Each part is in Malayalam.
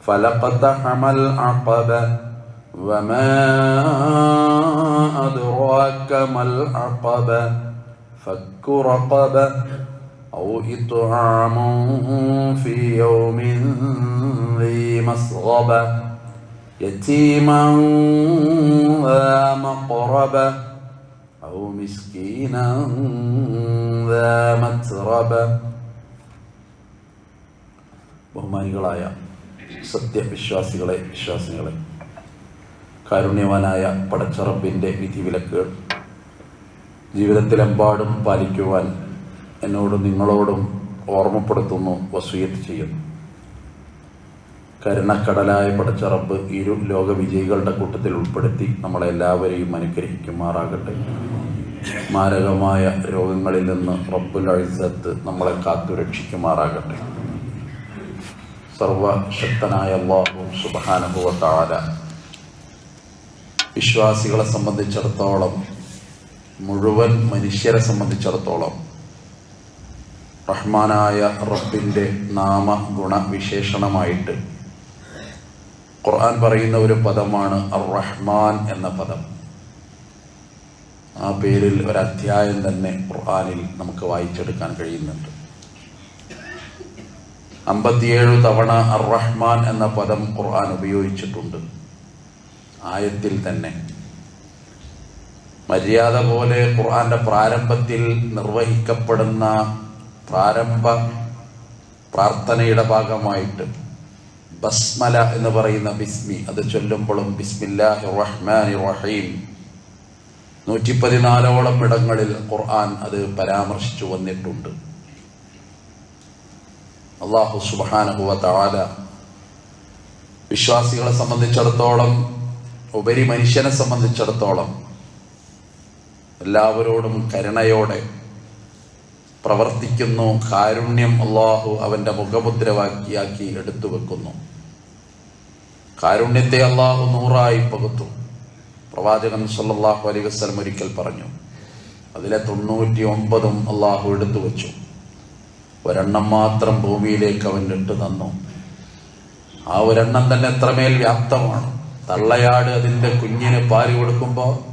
فلقتحم العقبة وما أدراك ما العقبة فك رقبة أو إطعام في يوم ذي مسغبة يتيما ذا مقربة أو مسكينا ذا متربة ബഹുമാനികളായ സത്യവിശ്വാസികളെ വിശ്വാസികളെ കാരുണ്യവാനായ പടച്ചറപ്പിന്റെ വിധിവിലക്കുകൾ ജീവിതത്തിലെമ്പാടും പാലിക്കുവാൻ എന്നോടും നിങ്ങളോടും ഓർമ്മപ്പെടുത്തുന്നു വസൂയത്ത് ചെയ്യുന്നു. കരുണക്കടലായ പടച്ചറപ്പ് ഇരു ലോകവിജയികളുടെ കൂട്ടത്തിൽ ഉൾപ്പെടുത്തി നമ്മളെല്ലാവരെയും അനുഗ്രഹിക്കുമാറാകട്ടെ. മാരകമായ രോഗങ്ങളിൽ നിന്ന് റബ്ബുൽ നമ്മളെ കാത്തു രക്ഷിക്കുമാറാകട്ടെ സർവശക്തനായ അള്ളാഹു സുബാനുഭവത്താല വിശ്വാസികളെ സംബന്ധിച്ചിടത്തോളം മുഴുവൻ മനുഷ്യരെ സംബന്ധിച്ചിടത്തോളം റഹ്മാനായ റബ്ബിന്റെ നാമ ഗുണവിശേഷണമായിട്ട് ഖുർആൻ പറയുന്ന ഒരു പദമാണ് റഹ്മാൻ എന്ന പദം. ആ പേരിൽ ഒരു അധ്യായം തന്നെ ഖുർആനിൽ നമുക്ക് വായിച്ചെടുക്കാൻ കഴിയുന്നുണ്ട്. അമ്പത്തിയേഴ് തവണ അർ റഹ്മാൻ എന്ന പദം ഖുർആൻ ഉപയോഗിച്ചിട്ടുണ്ട്. ആയത്തിൽ തന്നെ. മര്യാദ പോലെ ഖുർആന്റെ പ്രാരംഭത്തിൽ നിർവഹിക്കപ്പെടുന്ന പ്രാരംഭ പ്രാർത്ഥനയുടെ ഭാഗമായിട്ട് ബസ്മല എന്ന് പറയുന്ന ബിസ്മി അത് ചൊല്ലുമ്പോഴും ബിസ്മില്ലാഹി റഹ്മാൻ റഹീം നൂറ്റി പതിനാലോളം ഇടങ്ങളിൽ ഖുർആൻ അത് പരാമർശിച്ചു വന്നിട്ടുണ്ട്. അള്ളാഹു സുബാനുഭവ താല വിശ്വാസികളെ സംബന്ധിച്ചിടത്തോളം ഉപരി മനുഷ്യനെ സംബന്ധിച്ചിടത്തോളം എല്ലാവരോടും കരുണയോടെ പ്രവർത്തിക്കുന്നു കാരുണ്യം അള്ളാഹു അവന്റെ മുഖമുദ്രവാക്കിയാക്കി എടുത്തു വെക്കുന്നു. കാരുണ്യത്തെ അള്ളാഹു നൂറായി പകുത്തു. പ്രവാചകൻ സല്ലാഹു അലൈ വസ്ലം ഒരിക്കൽ പറഞ്ഞു അതിലെ തൊണ്ണൂറ്റി ഒമ്പതും അള്ളാഹു എടുത്തു വെച്ചു. ഒരെണ്ണം മാത്രം ഭൂമിയിലേക്ക് അവൻ ഇട്ടു തന്നു. ആ ഒരെണ്ണം തന്നെ എത്രമേൽ വ്യാപ്തമാണ്. തള്ളയാട് അതിന്റെ കുഞ്ഞിന് പാൽ കൊടുക്കുമ്പോൾ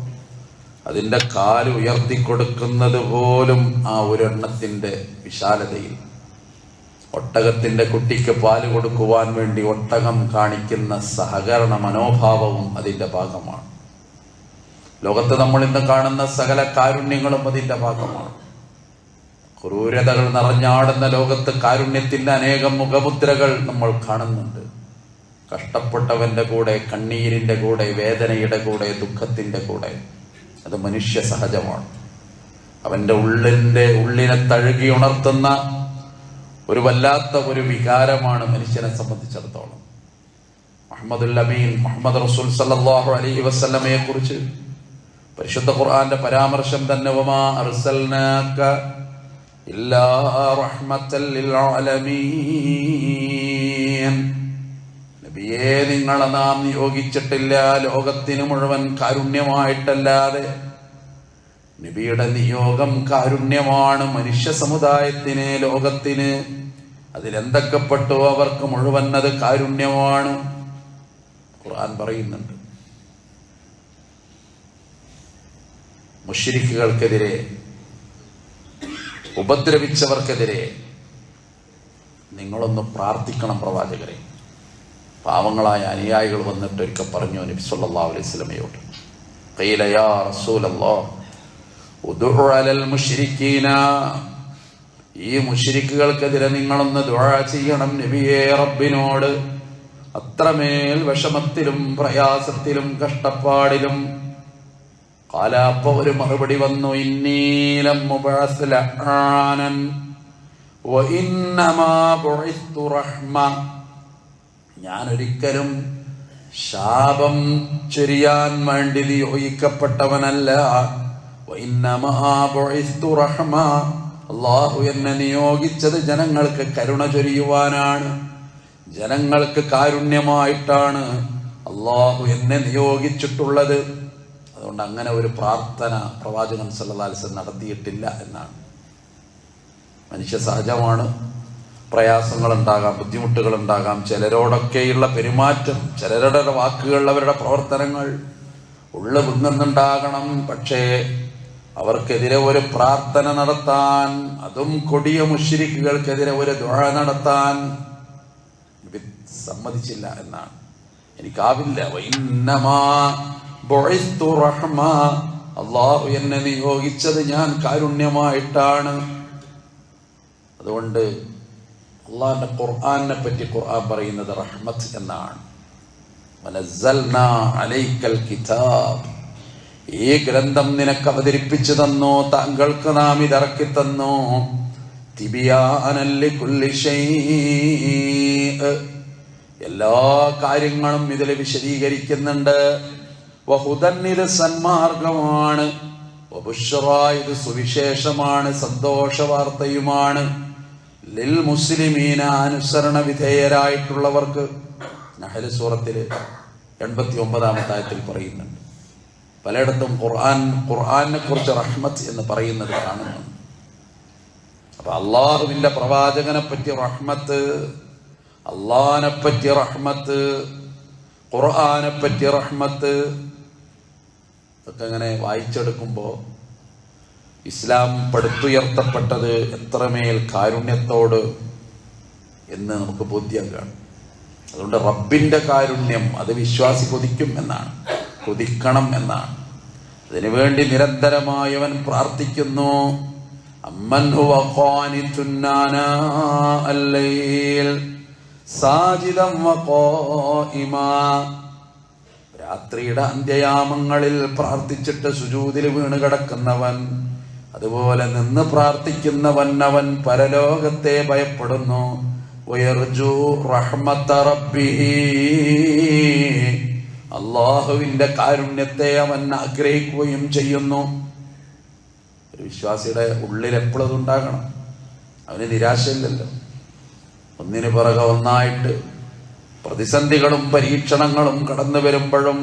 അതിന്റെ കാൽ ഉയർത്തി കൊടുക്കുന്നത് പോലും ആ ഒരെണ്ണത്തിന്റെ വിശാലതയിൽ. ഒട്ടകത്തിന്റെ കുട്ടിക്ക് പാൽ കൊടുക്കുവാൻ വേണ്ടി ഒട്ടകം കാണിക്കുന്ന സഹകരണ മനോഭാവവും അതിന്റെ ഭാഗമാണ്. ലോകത്ത് നമ്മൾ ഇന്ന് കാണുന്ന സകല കാരുണ്യങ്ങളും അതിന്റെ ഭാഗമാണ്. ക്രൂരതകൾ നിറഞ്ഞാടുന്ന ലോകത്ത് കാരുണ്യത്തിന്റെ അനേകം മുഖമുദ്രകൾ നമ്മൾ കാണുന്നുണ്ട്. കഷ്ടപ്പെട്ടവന്റെ കൂടെ കണ്ണീരിന്റെ കൂടെ വേദനയുടെ കൂടെ ദുഃഖത്തിന്റെ കൂടെ. അത് മനുഷ്യ സഹജമാണ്. അവന്റെ ഉള്ളിന്റെ ഉള്ളിനെ തഴുകി ഉണർത്തുന്ന ഒരു വല്ലാത്ത ഒരു വികാരമാണ് മനുഷ്യനെ സംബന്ധിച്ചിടത്തോളം. മുഹമ്മദുൽ അമീൻ മുഹമ്മദ് റസൂൽ സല്ലാഹു അലൈഹി വസ്ലമയെ കുറിച്ച് പരിശുദ്ധ ഖുർആന്റെ പരാമർശം തന്നെ വമാ رحمة للعالمين. നബിയെ നിങ്ങളെ നാം നിയോഗിച്ചിട്ടില്ല. ലോകത്തിന് മുഴുവൻ കാരുണ്യമായിട്ടല്ലാതെ നബിയുടെ നിയോഗം കാരുണ്യമാണ്. മനുഷ്യ സമുദായത്തിന് ലോകത്തിന് അതിലെന്തൊക്കെ അവർക്ക് മുഴുവൻ അത് കാരുണ്യമാണ്. ഖുർആൻ പറയുന്നുണ്ട്. മുഷിരിക്കുകൾക്കെതിരെ ഉപദ്രവിച്ചവർക്കെതിരെ നിങ്ങളൊന്ന് പ്രാർത്ഥിക്കണം പ്രവാചകരെ. പാവങ്ങളായ അനുയായികൾ വന്നിട്ട് ഒരിക്കൽ പറഞ്ഞു നബി സല്ലാ അലൈഹി സ്വലമയോട് ഈ മുഷിരിക്കുകൾക്കെതിരെ നിങ്ങളൊന്ന് ദുഴ ചെയ്യണം നബിയേ റബ്ബിനോട്. അത്രമേൽ വിഷമത്തിലും പ്രയാസത്തിലും കഷ്ടപ്പാടിലും കാലാപ്പ ഒരു മറുപടി വന്നു. ഇന്നീലം ഞാൻ ഒരിക്കലും ശാപം ചൊരിയാൻ വേണ്ടി നിയോഗിക്കപ്പെട്ടവനല്ല. അള്ളാഹു എന്നെ നിയോഗിച്ചത് ജനങ്ങൾക്ക് കരുണ ചൊരിയുവാനാണ്. ജനങ്ങൾക്ക് കാരുണ്യമായിട്ടാണ് അള്ളാഹു എന്നെ നിയോഗിച്ചിട്ടുള്ളത്. അതുകൊണ്ട് അങ്ങനെ ഒരു പ്രാർത്ഥന പ്രവാചകൻ സല്ലാസ് നടത്തിയിട്ടില്ല എന്നാണ്. മനുഷ്യ സഹജമാണ്. ബുദ്ധിമുട്ടുകൾ ഉണ്ടാകാം ചിലരോടൊക്കെയുള്ള പെരുമാറ്റം ചിലരുടെ വാക്കുകൾ അവരുടെ പ്രവർത്തനങ്ങൾ ഉള്ള വിങ്ങുന്നുണ്ടാകണം പക്ഷേ അവർക്കെതിരെ ഒരു പ്രാർത്ഥന നടത്താൻ അതും കൊടിയ മുഷിരിക്കുകൾക്കെതിരെ ഒരു ദുഴ നടത്താൻ സമ്മതിച്ചില്ല എന്നാണ്. എനിക്കാവില്ല. വൈന്നമാ. അള്ളാഹു എന്നെ നിയോഗിച്ചത് ഞാൻ കാരുണ്യമായിട്ടാണ്. അതുകൊണ്ട് അള്ളാഹിന്റെ ഖുർആാനെ പറ്റി ഖുർആൻ പറയുന്നത് റഹ്മത്ത് എന്നാണ്. അലൈക്കൽ കിതാബ്. ഈ ഗ്രന്ഥം നിനക്ക് അവതരിപ്പിച്ചു തന്നു താങ്കൾക്ക് നാം ഇതിറക്കി തന്നു. എല്ലാ കാര്യങ്ങളും ഇതിൽ വിശദീകരിക്കുന്നുണ്ട്. വഹുദൻ ഇത് സന്മാർഗമാണ് ഇത് സുവിശേഷമാണ് സന്തോഷ വാർത്തയുമാണ് ലിൽ മുസ്ലിമീന അനുസരണ വിധേയരായിട്ടുള്ളവർക്ക് നഹൽ സൂറത്തിൽ എൺപത്തി ഒമ്പതാമത്തെ ആയത്തിൽ പറയുന്നുണ്ട്. പലയിടത്തും ഖുർആൻ ഖുർആനെ കുറിച്ച് റഹ്മത്ത് എന്ന് പറയുന്നത് കാണുന്നു അപ്പൊ അള്ളാഹുവിന്റെ പ്രവാചകനെ പറ്റി റഹ്മത്ത് അള്ളാഹിനെ പറ്റി റഹ്മത്ത് ഖുർആാനെ പറ്റി റഹ്മത്ത് ഇതൊക്കെ അങ്ങനെ വായിച്ചെടുക്കുമ്പോൾ ഇസ്ലാം പടുത്തുയർത്തപ്പെട്ടത് എത്രമേൽ കാരുണ്യത്തോട് എന്ന് നമുക്ക് ബോധ്യം കാണും. അതുകൊണ്ട് റബ്ബിന്റെ കാരുണ്യം അത് വിശ്വാസി കൊതിക്കും എന്നാണ്. കൊതിക്കണം എന്നാണ്. അതിനുവേണ്ടി നിരന്തരമായവൻ പ്രാർത്ഥിക്കുന്നു. അമ്മൻ രാത്രിയുടെ അന്ത്യയാമങ്ങളിൽ പ്രാർത്ഥിച്ചിട്ട് സുജൂതിൽ വീണ് കിടക്കുന്നവൻ അതുപോലെ നിന്ന് പ്രാർത്ഥിക്കുന്നവൻ അവൻ പരലോകത്തെ ഭയപ്പെടുന്നു. അള്ളാഹുവിന്റെ കാരുണ്യത്തെ അവൻ ആഗ്രഹിക്കുകയും ചെയ്യുന്നു. ഒരു വിശ്വാസിയുടെ ഉള്ളിൽ എപ്പോഴും അതുണ്ടാകണം അവന് നിരാശയില്ലല്ലോ. ഒന്നിനു പിറകെ ഒന്നായിട്ട് പ്രതിസന്ധികളും പരീക്ഷണങ്ങളും കടന്നു വരുമ്പോഴും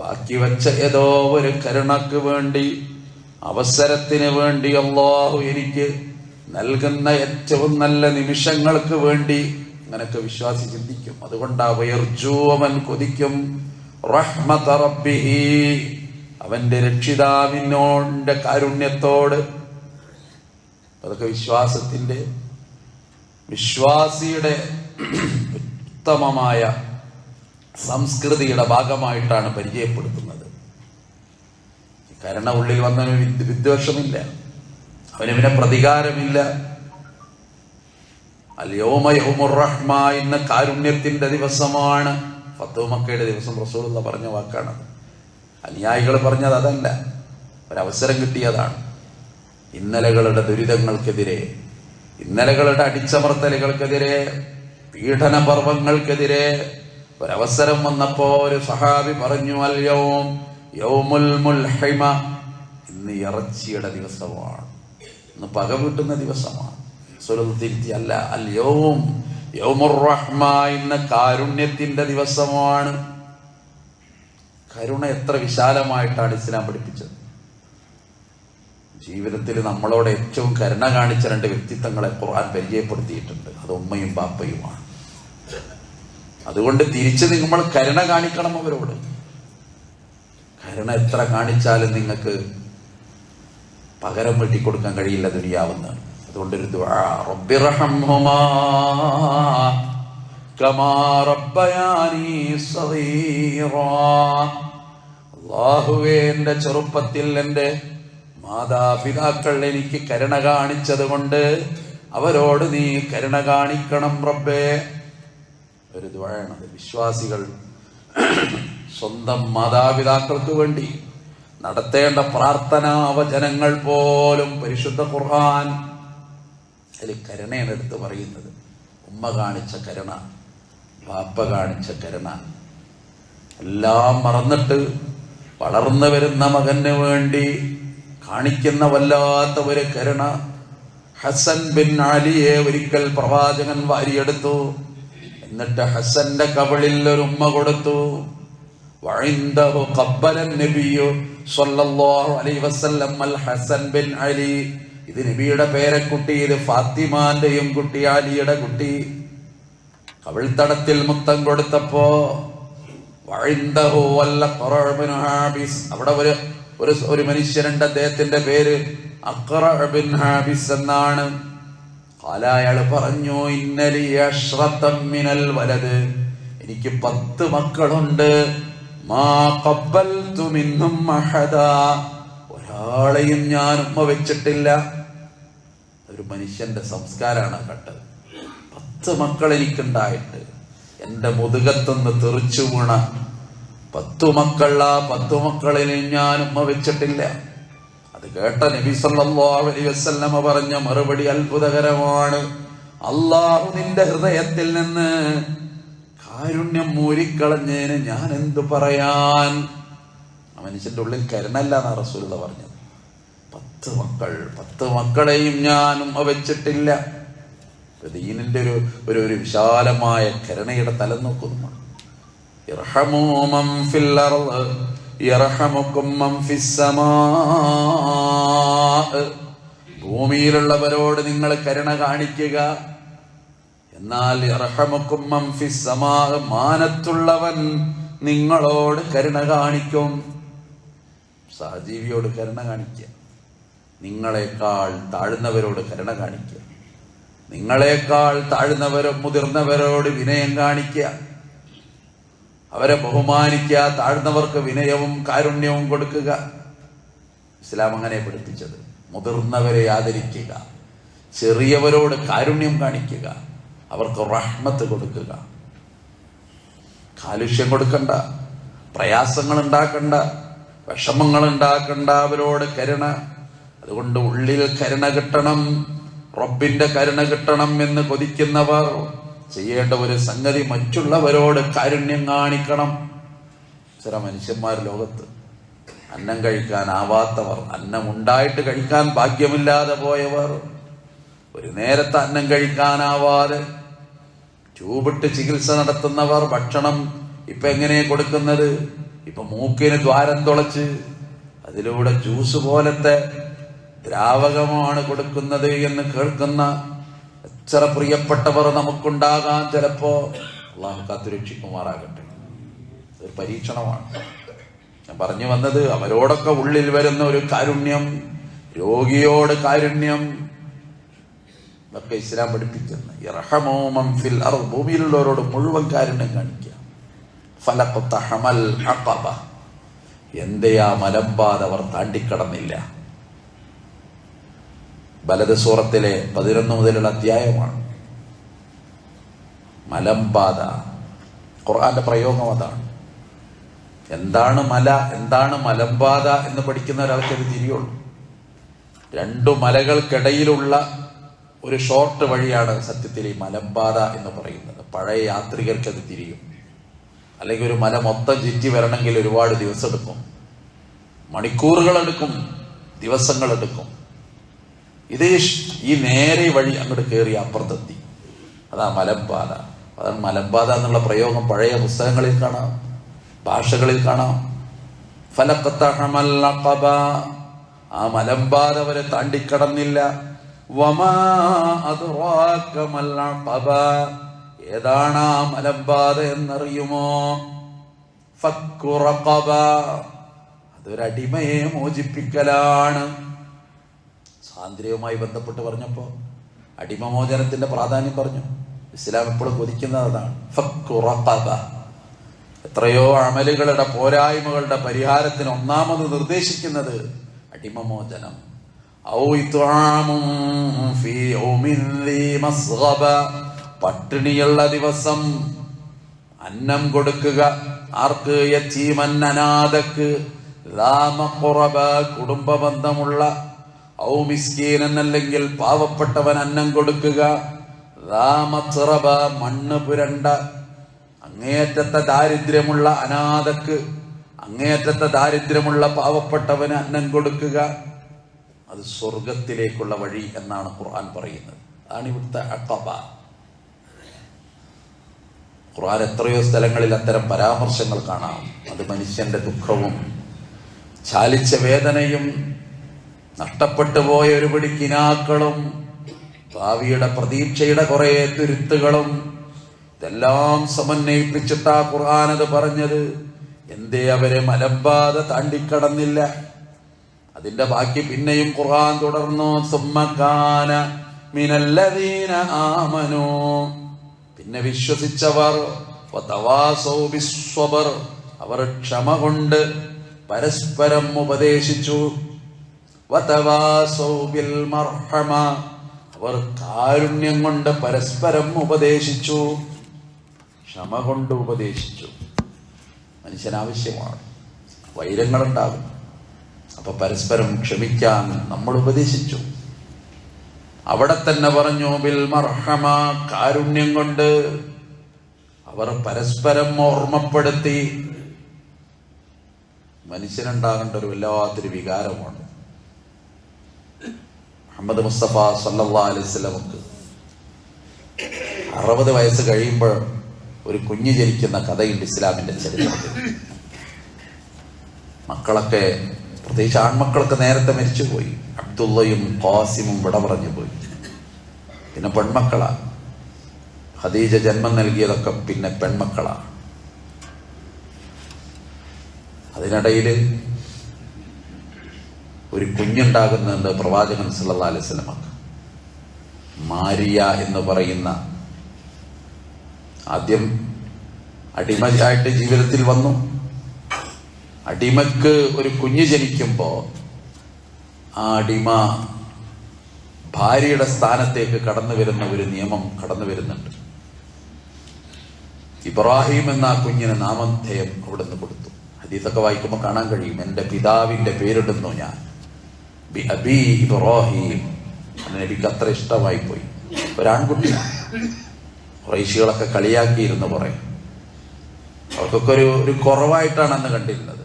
ബാക്കി വച്ച ഏതോ ഒരു കരുണക്ക് വേണ്ടി അവസരത്തിന് വേണ്ടി അള്ളാഹു എനിക്ക് നൽകുന്ന ഏറ്റവും നല്ല നിമിഷങ്ങൾക്ക് വേണ്ടി അങ്ങനൊക്കെ വിശ്വാസി ചിന്തിക്കും. അതുകൊണ്ട് വയർജൂവൻ കൊതിക്കും. അവന്റെ രക്ഷിതാവിനോന്റെ കാരുണ്യത്തോട്. അതൊക്കെ വിശ്വാസത്തിന്റെ വിശ്വാസിയുടെ ഉത്തമമായ സംസ്കൃതിയുടെ ഭാഗമായിട്ടാണ് പരിചയപ്പെടുത്തുന്നത്. കാരണം ഉള്ളിൽ വന്നവന് വിദ് വിദ്വേഷമില്ല. അവന് പിന്നെ പ്രതികാരമില്ല അല്യോമ യൗമുറഹ്മ കാരുണ്യത്തിന്റെ ദിവസമാണ്. ഫത്തുമക്കയുടെ ദിവസം റസൂലുള്ള പറഞ്ഞ വാക്കാണ് അനുയായികൾ പറഞ്ഞത് അതല്ല. ഒരവസരം കിട്ടിയതാണ്. ഇന്നലകളുടെ ദുരിതങ്ങൾക്കെതിരെ ഇന്നലകളുടെ അടിച്ചമർത്തലുകൾക്കെതിരെ പീഡന പർവങ്ങൾക്കെതിരെ ഒരവസരം വന്നപ്പോ ഒരു സഹാബി പറഞ്ഞു അല്യവും യോമുൽ മുൽഹിമ. ഇന്ന് ഇറച്ചിയുടെ ദിവസമാണ്. ഇന്ന് പക വീട്ടുന്ന ദിവസമാണ്. സുലത് തിരുത്തി അല്ല അല്യവും യൗമുറഹ്മ ഇന്ന് കാരുണ്യത്തിന്റെ ദിവസമാണ്. കരുണ എത്ര വിശാലമായിട്ടാണ് ഇസ്ലാം പഠിപ്പിച്ചത്. ജീവിതത്തിൽ നമ്മളോട് ഏറ്റവും കരുണ കാണിച്ച രണ്ട് വ്യക്തിത്വങ്ങളെ ഖുർആൻ പരിചയപ്പെടുത്തിയിട്ടുണ്ട്. അത് ഉമ്മയും ബാപ്പയുമാണ്. അതുകൊണ്ട് തിരിച്ച് നിങ്ങൾ കരുണ കാണിക്കണം അവരോട്. കരുണ എത്ര കാണിച്ചാലും നിങ്ങൾക്ക് പകരം വെട്ടിക്കൊടുക്കാൻ കഴിയില്ല ദുനിയാവുന്ന അതുകൊണ്ടൊരു അള്ളാഹുവേ എന്റെ ചെറുപ്പത്തിൽ എന്റെ മാതാപിതാക്കൾ എനിക്ക് കരുണ കാണിച്ചത് കൊണ്ട് അവരോട് നീ കരുണ കാണിക്കണം റബ്ബേ. ഒരു ദ്വഴണത് വിശ്വാസികൾ സ്വന്തം മാതാപിതാക്കൾക്ക് വേണ്ടി നടത്തേണ്ട പ്രാർത്ഥനാ വചനങ്ങൾ പോലും പരിശുദ്ധ ഖുർആൻ അതിൽ കരുണയാണ് എടുത്ത് പറയുന്നത്. ഉമ്മ കാണിച്ച കരുണ പാപ്പ കാണിച്ച കരുണ. എല്ലാം മറന്നിട്ട് വളർന്നു വരുന്ന മകന് വേണ്ടി കാണിക്കുന്ന വല്ലാത്ത ഒരു കരുണ. ഹസൻ ബിൻ അലിയെ ഒരിക്കൽ പ്രവാചകൻ വാരിയെടുത്തു. എന്നിട്ട് ഹസന്റെ കവളിൽ ഒരു ഉമ്മ കൊടുത്തു. ഹസൻ ബിൻ അലി. ഇത് നബിയുടെ പേരക്കുട്ടി ഇത് ഫാത്തിമാന്റെയും കുട്ടി അലിയുടെ കുട്ടി. കവിൾത്തടത്തിൽ മുത്തം കൊടുത്തപ്പോ അവിടെ ഒരു ഒരു ഒരു മനുഷ്യനുണ്ട് അദ്ദേഹത്തിന്റെ പേര് ഹാബിസ് എന്നാണ്. പറഞ്ഞു വലത് എനിക്ക് പത്ത് മക്കളുണ്ട്. മാ മഹദ ഒരാളെയും ഞാൻ ഉമ്മ വെച്ചിട്ടില്ല. ഒരു മനുഷ്യന്റെ സംസ്കാരമാണ് കണ്ടത്. പത്ത് മക്കൾ എനിക്കുണ്ടായിട്ട്. എന്റെ മുതുകത്തുനിന്ന് തെറിച്ചു വീണ പത്തു മക്കൾ ആ പത്തു മക്കളിൽ ഞാൻ ഉമ്മ വെച്ചിട്ടില്ല. അത് കേട്ട നബി സല്ലല്ലാഹു അലൈഹി വസല്ലമ പറഞ്ഞ മറുപടി അത്ഭുതകരമാണ്. അള്ളാഹു നിന്റെ ഹൃദയത്തിൽ നിന്ന് കാരുണ്യം മൂരിക്കളഞ്ഞതിന് ഞാൻ എന്തു പറയാൻ? മനുഷ്യന്റെ ഉള്ളിൽ കരുണല്ല എന്നാ റസൂലുള്ള പറഞ്ഞത്. പത്ത് മക്കൾ പത്ത് മക്കളെയും ഞാൻ ഉമ്മ വെച്ചിട്ടില്ല. ദീനിന്റെ ഒരു ഒരു വിശാലമായ കരുണയുടെ തലം നോക്കുന്നു ഇർഹമൂ من അർൾ യർഹമുക്കും മൻ ഫിസ് സമാ ഭൂമിയിലുള്ളവരോട് നിങ്ങൾ കരുണ കാണിക്കുക. എന്നാൽ ഇർഹമുക്കും മം സമാ മാനത്തുള്ളവൻ നിങ്ങളോട് കരുണ കാണിക്കും. സഹജീവിയോട് കരുണ കാണിക്കുക. നിങ്ങളെക്കാൾ താഴ്ന്നവരോട് കരുണ കാണിക്കുക. നിങ്ങളെക്കാൾ താഴ്ന്നവരും മുതിർന്നവരോട് വിനയം കാണിക്കുക. അവരെ ബഹുമാനിക്കുക താഴ്ന്നവർക്ക് വിനയവും കാരുണ്യവും കൊടുക്കുക. ഇസ്ലാം അങ്ങനെ പഠിപ്പിച്ചത്. മുതിർന്നവരെ ആദരിക്കുക. ചെറിയവരോട് കാരുണ്യം കാണിക്കുക. അവർക്ക് റഹ്മത്ത് കൊടുക്കുക. കാലുഷ്യം കൊടുക്കണ്ട. പ്രയാസങ്ങൾ ഉണ്ടാക്കണ്ട വിഷമങ്ങൾ ഉണ്ടാക്കണ്ട അവരോട് കരുണ. അതുകൊണ്ട് ഉള്ളിൽ കരുണ കിട്ടണം. റബ്ബിന്റെ കരുണ കിട്ടണം എന്ന് കൊതിക്കുന്നവർ ചെയ്യേണ്ട ഒരു സംഗതി മറ്റുള്ളവരോട് കാരുണ്യം കാണിക്കണം. ചില മനുഷ്യന്മാർ ലോകത്ത് അന്നം കഴിക്കാനാവാത്തവർ അന്നം ഉണ്ടായിട്ട് കഴിക്കാൻ ഭാഗ്യമില്ലാതെ പോയവർ ഒരു നേരത്തെ അന്നം കഴിക്കാനാവാതെ ചൂപിട്ട് ചികിത്സ നടത്തുന്നവർ ഭക്ഷണം ഇപ്പൊ എങ്ങനെ കൊടുക്കുന്നത്? ഇപ്പൊ മൂക്കിന് ദ്വാരം തുളച്ച് അതിലൂടെ ജ്യൂസ് പോലത്തെ ദ്രാവകമാണ് കൊടുക്കുന്നത് എന്ന് കേൾക്കുന്ന എത്ര പ്രിയപ്പെട്ടവർ നമുക്കുണ്ടാകാൻ ചിലപ്പോ അള്ളാഹു കാത്തുരക്ഷിക്കുമാറാകട്ടെ ഒരു പരീക്ഷണമാണ്. ഞാൻ പറഞ്ഞു വന്നത് അവരോടൊക്കെ ഉള്ളിൽ വരുന്ന ഒരു കാരുണ്യം രോഗിയോട് കാരുണ്യം ഇതൊക്കെ ഇസ്ലാം പഠിപ്പിക്കുന്ന. ഇറഹമോ മംഫിൽ ഫിൽ അർദ് ഭൂമിയിലുള്ളവരോട് മുഴുവൻ കാരുണ്യം കാണിക്കുക എന്തെയാ ഹമൽ അഖബ. എന്തേ ആ മലമ്പാത അവർ താണ്ടിക്കടന്നില്ല. ബലത് സൂറത്തിലെ പതിനൊന്ന് മുതലുള്ള അധ്യായമാണ്. മലമ്പാത ഖുർആന്റെ പ്രയോഗം അതാണ്. എന്താണ് മല എന്താണ് മലമ്പാത എന്ന് പഠിക്കുന്ന ഒരാൾക്ക് ഇത് തിരിയുള്ളൂ. രണ്ടു മലകൾക്കിടയിലുള്ള ഒരു ഷോർട്ട് വഴിയാണ് സത്യത്തിൽ ഈ മലമ്പാത എന്ന് പറയുന്നത്. പഴയ യാത്രികർക്ക് അത് തിരിയും. അല്ലെങ്കിൽ ഒരു മല മൊത്തം ചുറ്റി വരണമെങ്കിൽ ഒരുപാട് ദിവസം എടുക്കും. മണിക്കൂറുകൾ എടുക്കും. ദിവസങ്ങൾ എടുക്കും. ഇത് ഈ നേരെ വഴി അങ്ങോട്ട് കയറി അപ്പുറത്തെത്തി. അതാ മലമ്പാത അതാണ് മലമ്പാത എന്നുള്ള പ്രയോഗം പഴയ പുസ്തകങ്ങളിൽ കാണാം. ഭാഷകളിൽ കാണാം. ഫലക്കത്തഹമല്ലബ ആ മലമ്പാത വരെ താണ്ടിക്കടന്നില്ല. ഏതാണ് ആ മലമ്പാത എന്നറിയുമോ? ഫക്കു റഖബ. അതൊരടിമയെ മോചിപ്പിക്കലാണ്. സ്വാതന്ത്ര്യവുമായി ബന്ധപ്പെട്ട് പറഞ്ഞപ്പോ അടിമമോചനത്തിന്റെ പ്രാധാന്യം പറഞ്ഞു. ഇസ്ലാം എപ്പോഴും കൊതിക്കുന്നത് അതാണ്. എത്രയോ അമലുകളുടെ പോരായ്മകളുടെ പരിഹാരത്തിന് ഒന്നാമത് നിർദ്ദേശിക്കുന്നത് അടിമമോചനം. പട്ടിണിയുള്ള ദിവസം അന്നം കൊടുക്കുക. ആർക്ക് യത്തീമൻ അനാഥക്ക്? കുടുംബ ബന്ധമുള്ള ഔ മിസ്കീനൻ അല്ലെങ്കിൽ പാവപ്പെട്ടവൻ അന്നം കൊടുക്കുക. ലാ മത്റബ, മണ്ണ് പുരണ്ട അങ്ങേയറ്റത്തെ ദാരിദ്ര്യമുള്ള അനാഥക്ക് അങ്ങേയറ്റത്തെ ദാരിദ്ര്യമുള്ള പാവപ്പെട്ടവന് അന്നം കൊടുക്കുക. അത് സ്വർഗത്തിലേക്കുള്ള വഴി എന്നാണ് ഖുർആൻ പറയുന്നത്. അതാണ് ഇവിടുത്തെ അക്കബ ഖുർആൻ എത്രയോ സ്ഥലങ്ങളിൽ അത്തരം പരാമർശങ്ങൾ കാണാം. അത് മനുഷ്യന്റെ ദുഃഖവും ചാലിച്ച വേദനയും നഷ്ടപ്പെട്ടു പോയ ഒരുപടി കിനാക്കളും ഭാവിയുടെ പ്രതീക്ഷയുടെ കുറെ തുരുത്തുകളും ഇതെല്ലാം സമന്വയിപ്പിച്ചിട്ടാ ഖുർആൻ അത് പറഞ്ഞത് എന്തേ അവരെ മലമ്പാതെ താണ്ടിക്കടന്നില്ല അതിന്റെ ബാക്കി പിന്നെയും ഖുർആൻ തുടർന്നു സുമ്മക്കാന മിനല്ലദീന ആമനോ പിന്നെ വിശ്വസിച്ചവർ. അവർ ക്ഷമ കൊണ്ട് പരസ്പരം ഉപദേശിച്ചു. അവർ കാരുണ്യം കൊണ്ട് പരസ്പരം ഉപദേശിച്ചു. ക്ഷമ കൊണ്ട് ഉപദേശിച്ചു. മനുഷ്യനാവശ്യമാണ് വൈരങ്ങളുണ്ടാകും. അപ്പൊ പരസ്പരം ക്ഷമിക്കാൻ നമ്മൾ ഉപദേശിച്ചു. അവിടെ തന്നെ പറഞ്ഞു ബിൽ മർഹമ കാരുണ്യം കൊണ്ട് അവർ പരസ്പരം ഓർമ്മപ്പെടുത്തി. മനുഷ്യനുണ്ടാകേണ്ട ഒരു വല്ലാത്തൊരു വികാരമാണ്. മുഹമ്മദ് മുസ്തഫ സല്ലാ അലൈഹി സ്വലമുക്ക് അറുപത് വയസ്സ് കഴിയുമ്പോൾ ഒരു കുഞ്ഞ് ജനിക്കുന്ന കഥയുണ്ട് ഇസ്ലാമിന്റെ ചരിത്രത്തിൽ. മക്കളൊക്കെ പ്രത്യേകിച്ച് ആൺമക്കളൊക്കെ നേരത്തെ മരിച്ചുപോയി. അബ്ദുള്ളയും ഖാസിമും വിട പറഞ്ഞു പോയി പിന്നെ പെൺമക്കളാ. ഖദീജ ജന്മം നൽകിയതൊക്കെ പിന്നെ പെൺമക്കളാ. അതിനിടയിൽ ഒരു കുഞ്ഞുണ്ടാകുന്നുണ്ട് പ്രവാചകൻ സല്ലാ അലൈഹി വസല്ലമക്ക് മാരിയ എന്ന് പറയുന്ന ആദ്യം അടിമയായിട്ട് ജീവിതത്തിൽ വന്നു. അടിമക്ക് ഒരു കുഞ്ഞ് ജനിക്കുമ്പോൾ ആ അടിമ ഭാര്യയുടെ സ്ഥാനത്തേക്ക് കടന്നു വരുന്ന ഒരു നിയമം കടന്നു വരുന്നുണ്ട്. ഇബ്രാഹിം എന്ന കുഞ്ഞിന് നാമധേയം അവിടുന്ന് കൊടുത്തു. ഹദീസൊക്കെ വായിക്കുമ്പോൾ കാണാൻ കഴിയും. എന്റെ പിതാവിന്റെ പേരിടുന്നു ഞാൻ. അബി ഇബ്രാഹിം. നബിക്ക് അത്ര ഇഷ്ടമായി പോയി ഒരാൺകുട്ടി കുറേശികളൊക്കെ കളിയാക്കിയിരുന്നു കുറെ. അവർക്കൊക്കെ ഒരു ഒരു കുറവായിട്ടാണ് അന്ന് കണ്ടിരുന്നത്.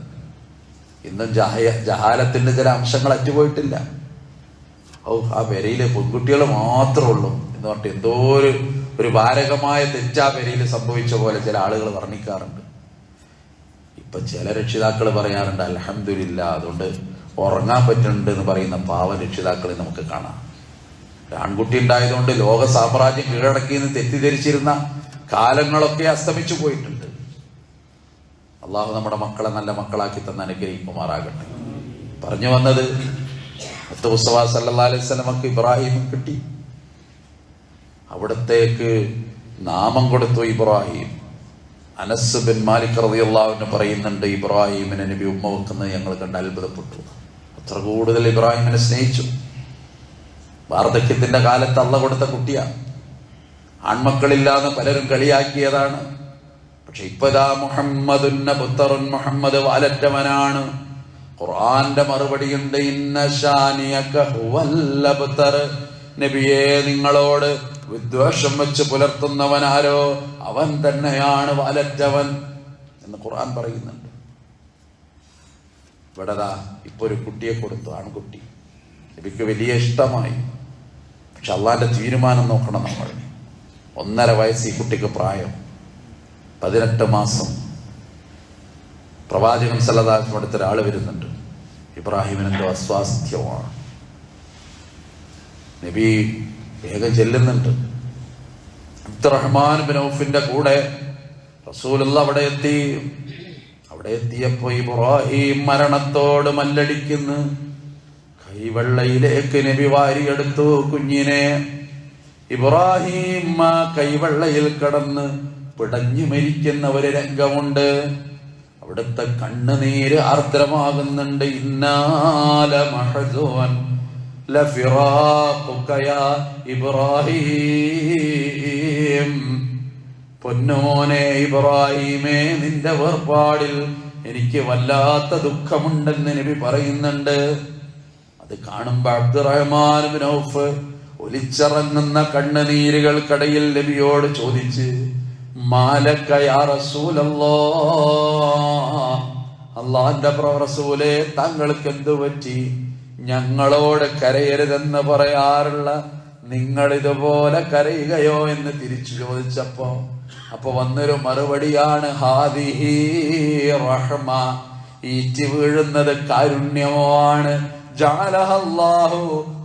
ഇന്നും ജഹയ ജഹാലത്തിന്റെ ചില അംശങ്ങൾ അറ്റുപോയിട്ടില്ല. ഔ ആ പെരയിലെ പെൺകുട്ടികൾ മാത്രമേ ഉള്ളൂ എന്ന് പറഞ്ഞിട്ട് എന്തോ ഒരു ഒരു ഭാരകമായ തെറ്റാ പെരയിൽ സംഭവിച്ച പോലെ ചില ആളുകൾ വർണിക്കാറുണ്ട്. ഇപ്പൊ ചില രക്ഷിതാക്കൾ പറയാറുണ്ട് അലഹമില്ല അതുകൊണ്ട് ഉറങ്ങാൻ പറ്റുന്നുണ്ട് എന്ന് പറയുന്ന പാവ രക്ഷിതാക്കളെ നമുക്ക് കാണാം. ആൺകുട്ടി ഉണ്ടായതുകൊണ്ട് ലോക സാമ്രാജ്യം കീഴടക്കിയെന്ന് തെറ്റിദ്ധരിച്ചിരുന്ന കാലങ്ങളൊക്കെ അസ്തമിച്ചു പോയിട്ടുണ്ട്. അള്ളാഹു നമ്മുടെ മക്കളെ നല്ല മക്കളാക്കി തന്ന അനുഗ്രഹിക്കുമാറാകട്ടെ. പറഞ്ഞു വന്നത് മുസ്തഫ സല്ലാ ഇബ്രാഹിം കിട്ടി. അവിടത്തേക്ക് നാമം കൊടുത്തു ഇബ്രാഹിം. അനസ് ബിൻ മാലിക് റബിയുള്ള പറയുന്നുണ്ട് ഇബ്രാഹിമിനെ നബി ഉമ്മ വെക്കുന്നത് ഞങ്ങൾ കണ്ട് അത്ഭുതപ്പെട്ടു. അത്ര കൂടുതൽ ഇബ്രാഹിമിനെ സ്നേഹിച്ചു. വാർദ്ധക്യത്തിന്റെ കാലത്ത് അള്ള കൊടുത്ത കുട്ടിയാണ് ആൺമക്കളില്ലാന്ന് പലരും കളിയാക്കിയതാണ്. പക്ഷെ ഇപ്പതാ മുഹമ്മദുന്ന പുത്തറുൻ മുഹമ്മദ് വാലറ്റവനാണ്. ഖുർആന്റെ മറുപടിയുണ്ട് ഇന്ന. നബിയെ നിങ്ങളോട് വിദ്വേഷം വെച്ച് പുലർത്തുന്നവനാരോ? അവൻ തന്നെയാണ് വാലറ്റവൻ എന്ന് ഖുർആൻ പറയുന്നുണ്ട് ഇവിടെതാ ഇപ്പൊ ഒരു കുട്ടിയെ കൊടുത്തു ആൺകുട്ടി. നബിക്ക് വലിയ ഇഷ്ടമായി. പക്ഷെ അള്ളാന്റെ തീരുമാനം നോക്കണം നമ്മൾ. ഒന്നര വയസ്സ് ഈ കുട്ടിക്ക് പ്രായം. പതിനെട്ട് മാസം. പ്രവാചകൻ സല്ലദാഹു അടുത്ത ഒരാൾ വരുന്നുണ്ട്. ഇബ്രാഹിമിന് എന്തോ അസ്വാസ്ഥ്യമാണ്. നബി വേഗം ചെല്ലുന്നുണ്ട്. അബ്ദുറഹ്മാൻ ബിനൌഫിന്റെ കൂടെ റസൂലുള്ള അവിടെ എത്തി. അവിടെ എത്തിയപ്പോ ഇബ്രാഹിം മരണത്തോട് മല്ലടിക്കുന്നു. കൈവെള്ളയിലേക്ക് നബി വാരിയെടുത്തു കുഞ്ഞിനെ. ഇബ്രാഹിം ആ കൈവെള്ളയിൽ കടന്ന് പിടഞ്ഞു മരിക്കുന്ന ഒരു രംഗമുണ്ട്. അവിടുത്തെ കണ്ണുനീര് ആർദ്രമാകുന്നുണ്ട്. ഇന്നാല മഹസോൻ ഇബ്രാഹിം. പൊന്നുമോനെ ഇബ്രാഹിമേ നിന്റെ വേർപാടിൽ എനിക്ക് വല്ലാത്ത ദുഃഖമുണ്ടെന്ന് നബി പറയുന്നുണ്ട്. അത് കാണുമ്പോ അബ്ദുറഹ്മാൻ ഔഫ് ഒലിച്ചിറങ്ങുന്ന കണ്ണുനീരുകൾക്കിടയിൽ നബിയോട് ചോദിച്ച് അള്ളാന്റെ റസൂലെ താങ്കൾക്ക് എന്തു പറ്റി? ഞങ്ങളോട് കരയരുതെന്ന് പറയാറുള്ള നിങ്ങൾ ഇതുപോലെ കരയുകയോ? എന്ന് തിരിച്ചു ചോദിച്ചപ്പോ അപ്പൊ വന്നൊരു മറുപടിയാണ് ഹാദിഹി റഹ്മ. ഈറ്റി വീഴുന്നത് കാരുണ്യമാണ്. ജാലഹല്ലാഹു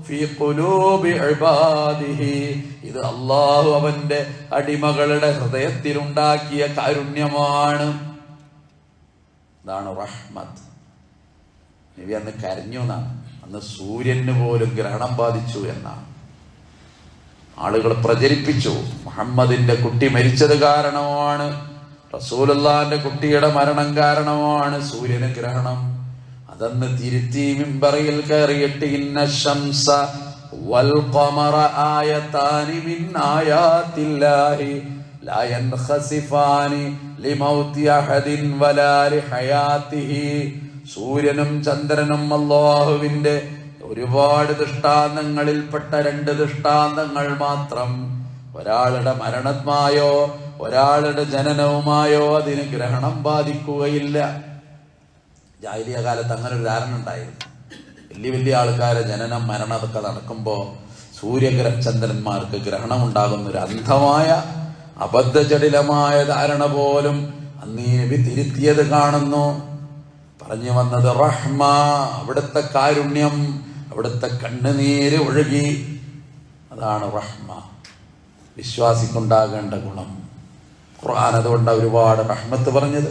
ഇത് അള്ളാഹു അവന്റെ അടിമകളുടെ ഹൃദയത്തിൽ ഉണ്ടാക്കിയ കാരുണ്യമാണ്. ഇതാണ് റഹ്മത്ത്. അന്ന് കരഞ്ഞു എന്നാണ്. അന്ന് സൂര്യന് പോലും ഗ്രഹണം ബാധിച്ചു എന്നാണ്. ആളുകൾ പ്രചരിപ്പിച്ചു. മുഹമ്മദിന്റെ കുട്ടി മരിച്ചത് കാരണമാണ്. റസൂലുള്ളാന്റെ കുട്ടിയുടെ മരണം കാരണമാണ്. സൂര്യന് ഗ്രഹണം. അതെന്ന് തിരുത്തി മിമ്പറയിൽ കയറിയിട്ട് ഇന്ന ശംസ വൽ ഖമറ ആയതാനി മിൻ ആയാത്തില്ലാഹി ലാ യൻഖസിഫാനി ലിമൗതി അഹദിൻ വലാ ലിഹയാത്തിഹി. സൂര്യനും ചന്ദ്രനും അല്ലാഹുവിന്റെ ഒരുപാട് ദൃഷ്ടാന്തങ്ങളിൽപ്പെട്ട രണ്ട് ദൃഷ്ടാന്തങ്ങൾ മാത്രം. ഒരാളുടെ മരണമായോ ഒരാളുടെ ജനനവുമായോ അതിന് ഗ്രഹണം ബാധിക്കുകയില്ല. ജാഹിലിയ കാലത്ത് അങ്ങനെ ഒരു ധാരണ ഉണ്ടായിരുന്നു. വലിയ വലിയ ആൾക്കാരെ ജനനം മരണം അതൊക്കെ നടക്കുമ്പോൾ സൂര്യഗ്രഹചന്ദ്രന്മാർക്ക് ഗ്രഹണം ഉണ്ടാകുന്ന ഒരു അന്ധമായ അബദ്ധജടിലമായ ധാരണ പോലും അന്നീ നബി തിരുത്തിയത് കാണുന്നു. പറഞ്ഞു വന്നത് റഹ്മ അവിടുത്തെ കാരുണ്യം അവിടുത്തെ കണ്ണുനീര് ഒഴുകി. അതാണ് റഹ്മ. വിശ്വാസിക്കുണ്ടാകേണ്ട ഗുണം. ഖുർആൻ അതുകൊണ്ട് ഒരുപാട് റഹ്മത്ത് പറഞ്ഞത്.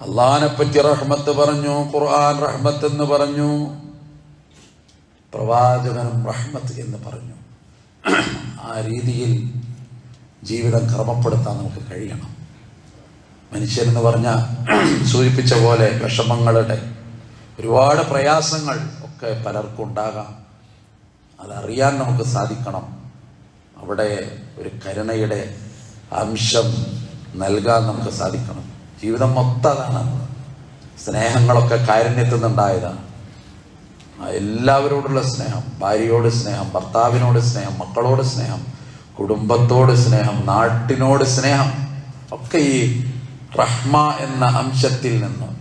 അള്ളഹാനെ പറ്റി റഹ്മത്ത് പറഞ്ഞു. ഖുർആൻ റഹ്മത്ത് എന്ന് പറഞ്ഞു. പ്രവാചകനും റഹ്മത്ത് എന്ന് പറഞ്ഞു. ആ രീതിയിൽ ജീവിതം ക്രമപ്പെടുത്താൻ നമുക്ക് കഴിയണം. മനുഷ്യരെന്ന് പറഞ്ഞ സൂചിപ്പിച്ച പോലെ വിഷമങ്ങളുടെ ഒരുപാട് പ്രയാസങ്ങൾ ഒക്കെ പലർക്കും ഉണ്ടാകാം അതറിയാൻ നമുക്ക് സാധിക്കണം. അവിടെ ഒരു കരുണയുടെ അംശം നൽകാൻ നമുക്ക് സാധിക്കണം. ജീവിതം മൊത്തം അതാണ്. സ്നേഹങ്ങളൊക്കെ കാരുണ്യത്തിൽ നിന്നുണ്ടായതാണ് എല്ലാവരോടുള്ള സ്നേഹം ഭാര്യയോട് സ്നേഹം ഭർത്താവിനോട് സ്നേഹം മക്കളോട് സ്നേഹം കുടുംബത്തോട് സ്നേഹം നാട്ടിനോട് സ്നേഹം ഒക്കെ ഈ റഹ്മ എന്ന അംശത്തിൽ നിന്ന്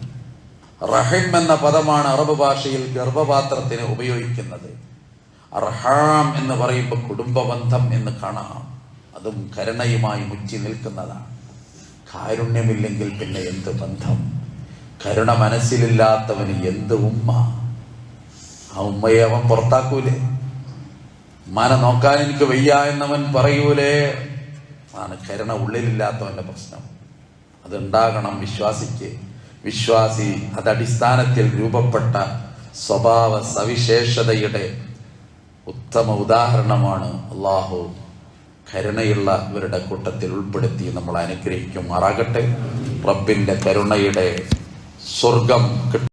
റഹിം എന്ന പദമാണ് അറബ് ഭാഷയിൽ ഗർഭപാത്രത്തിന് ഉപയോഗിക്കുന്നത്. അർഹാം എന്ന് പറയുമ്പോൾ കുടുംബബന്ധം എന്ന് കാണാം. അതും കരുണയുമായി മുച്ചി നിൽക്കുന്നതാണ്. കാരുണ്യമില്ലെങ്കിൽ പിന്നെ എന്ത് ബന്ധം? കരുണ മനസ്സിലില്ലാത്തവന് എന്ത് ഉമ്മ? ആ ഉമ്മയെ അവൻ പുറത്താക്കൂലേ? ഉമ്മാനെ നോക്കാൻ എനിക്ക് വയ്യ എന്നവൻ പറയൂലേ? ആണ് കരുണ ഉള്ളിലില്ലാത്തവന്റെ പ്രശ്നം. അതുണ്ടാകണം വിശ്വാസിക്ക്. വിശ്വാസി അതടിസ്ഥാനത്തിൽ രൂപപ്പെട്ട സ്വഭാവ സവിശേഷതയുടെ ഉത്തമ ഉദാഹരണമാണ് അള്ളാഹു കരുണയുള്ളവരുടെ കൂട്ടത്തിൽ ഉൾപ്പെടുത്തി നമ്മൾ അനുഗ്രഹിക്കുമാറാകട്ടെ. റബ്ബിന്റെ കരുണയുടെ സ്വർഗം